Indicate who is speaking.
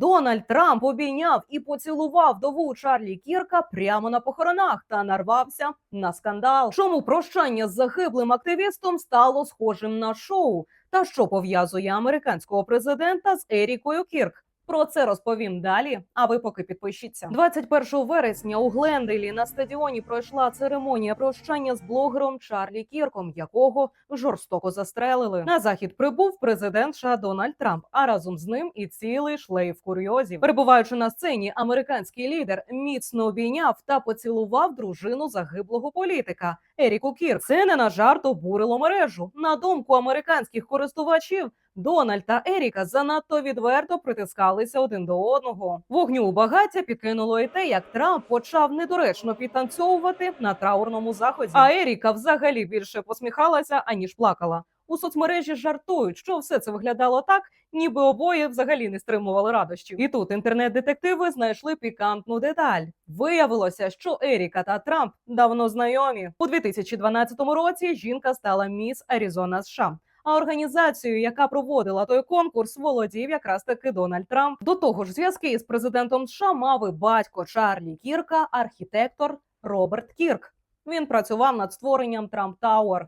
Speaker 1: Дональд Трамп обійняв і поцілував дову Чарлі Кірка прямо на похоронах та нарвався на скандал. Чому прощання з загиблим активістом стало схожим на шоу? Та що пов'язує американського президента з Ерікою Кірк? Про це розповім далі. А ви поки підпишіться. 21 вересня у Глендейлі на стадіоні пройшла церемонія прощання з блогером Чарлі Кірком, якого жорстоко застрелили. На захід прибув президент США Дональд Трамп, а разом з ним і цілий шлейф курйозів. Перебуваючи на сцені, американський лідер міцно обійняв та поцілував дружину загиблого політика Еріку Кір. Це не на жарт обурило мережу. На думку американських користувачів. Дональд та Еріка занадто відверто притискалися один до одного. Вогню у багаття підкинуло і те, як Трамп почав недоречно підтанцьовувати на траурному заході. А Еріка взагалі більше посміхалася аніж плакала. У соцмережі жартують, що все це виглядало так, ніби обоє взагалі не стримували радощів. І тут інтернет-детективи знайшли пікантну деталь. Виявилося, що Еріка та Трамп давно знайомі. У 2012 році жінка стала міс Аризона США. А організацією, яка проводила той конкурс, володів якраз таки Дональд Трамп. До того ж, зв'язки із президентом США мав і батько Чарлі Кірка, архітектор Роберт Кірк. Він працював над створенням Трамп Тауер.